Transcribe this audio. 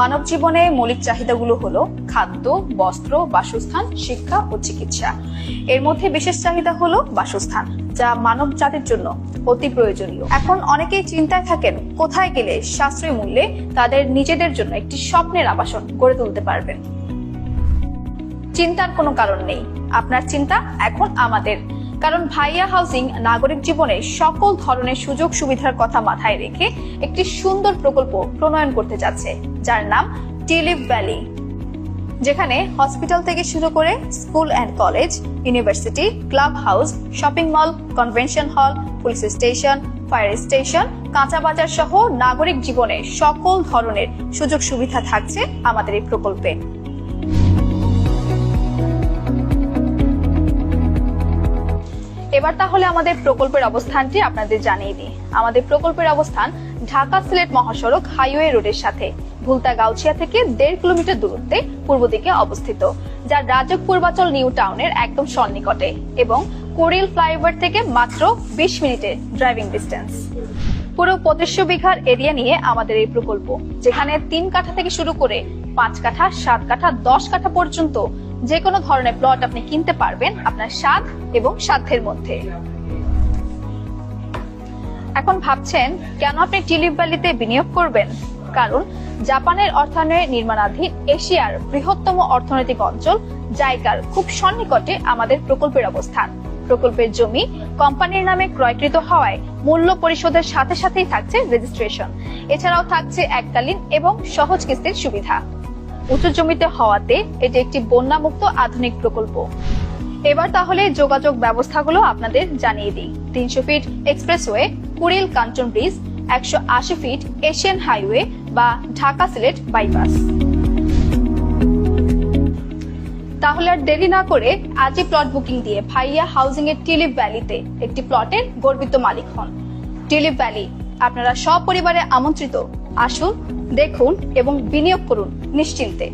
মানব জীবনে মৌলিক চাহিদাগুলো হলো খাদ্য, বস্ত্র, বাসস্থান, শিক্ষা ও চিকিৎসা। এর মধ্যে বিশেষ চাহিদা হলো বাসস্থান, যা মানব জাতির জন্য অতি প্রয়োজনীয়। এখন অনেকেই চিন্তায় থাকেন, কোথায় গেলে সাশ্রয়ী মূল্যে তাদের নিজেদের জন্য একটি স্বপ্নের আবাসন গড়ে তুলতে পারবেন? চিন্তার কোনো কারণ নেই। আপনার চিন্তা এখন আমাদের। কারণ ভাইয়া হাউজিং নাগরিক জীবনে সকল ধরনের সুযোগ সুবিধার কথা মাথায় রেখে একটি সুন্দর প্রকল্প প্রণয়ন করতে যাচ্ছে, যার নাম টিলিপ ভ্যালি, যেখানে হসপিটাল থেকে শুরু করে school and college, university club house shopping mall, convention hall, police station, fire station, কাঁচা বাজার সহ নাগরিক জীবনে সকল ধরনের সুযোগ সুবিধা থাকছে আমাদের এই প্রকল্পে। এবার তাহলে আমাদের প্রকল্পের অবস্থানটি আপনাদের জানিয়ে দিই। আমাদের প্রকল্পের অবস্থান ঢাকা সিলেট মহাসড়ক হাইওয়ে রোডের সাথে। ভুলতা গাউছিয়া থেকে দেড় কিলোমিটার দূরত্বে পূর্ব দিকে অবস্থিত যা রাজক পূর্বাচল নিউ টাউনের একদম সন্নিকটে এবং কোরিল ফ্লাইওভার থেকে মাত্র বিশ মিনিটের ড্রাইভিং ডিস্টেন্স। পুরো পঁচিশশো বিঘার এরিয়া নিয়ে আমাদের এই প্রকল্প, যেখানে তিন কাঠা থেকে শুরু করে পাঁচ কাঠা, সাত কাঠা, দশ কাঠা পর্যন্ত যে কোনো ধরনের প্লট আপনি কিনতে পারবেন আপনার স্বাদ এবং সাধ্যের মধ্যে। এখন ভাবছেন, কেন আপনি টিলিপ ভ্যালিতে বিনিয়োগ করবেন? কারণ জাপানের অর্থায়নে নির্মাণাধীন এশিয়ার বৃহত্তম অর্থনৈতিক অঞ্চল জায়গার খুব সন্নিকটে আমাদের প্রকল্পের অবস্থান। প্রকল্পের জমি কোম্পানির নামে ক্রয়কৃত হওয়ায় মূল্য পরিশোধের সাথে সাথেই থাকছে রেজিস্ট্রেশন এছাড়াও থাকছে এককালীন এবং সহজ কিস্তির সুবিধা। উঁচু জমিতে হওয়াতে এটি একটি বন্যামুক্ত আধুনিক প্রকল্প। এবার তাহলে যোগাযোগ ব্যবস্থাগুলো আপনাদের জানিয়ে দিই। তিনশো feet expressway, Kuril Kanchan bridge, একশো আশি ফিট এশিয়ান হাইওয়ে বা ঢাকা সিলেট বাইপাস। তাহলে আর দেরি না করে আজই প্লট বুকিং দিয়ে ভাইয়া হাউজিং এর টিলিপ ভ্যালিতে একটি প্লটের গর্বিত মালিক হন। টিলিপ ভ্যালি আপনারা সপরিবারে আমন্ত্রিত। আসুন দেখুন এবং বিনিয়োগ করুন নিশ্চিন্তে।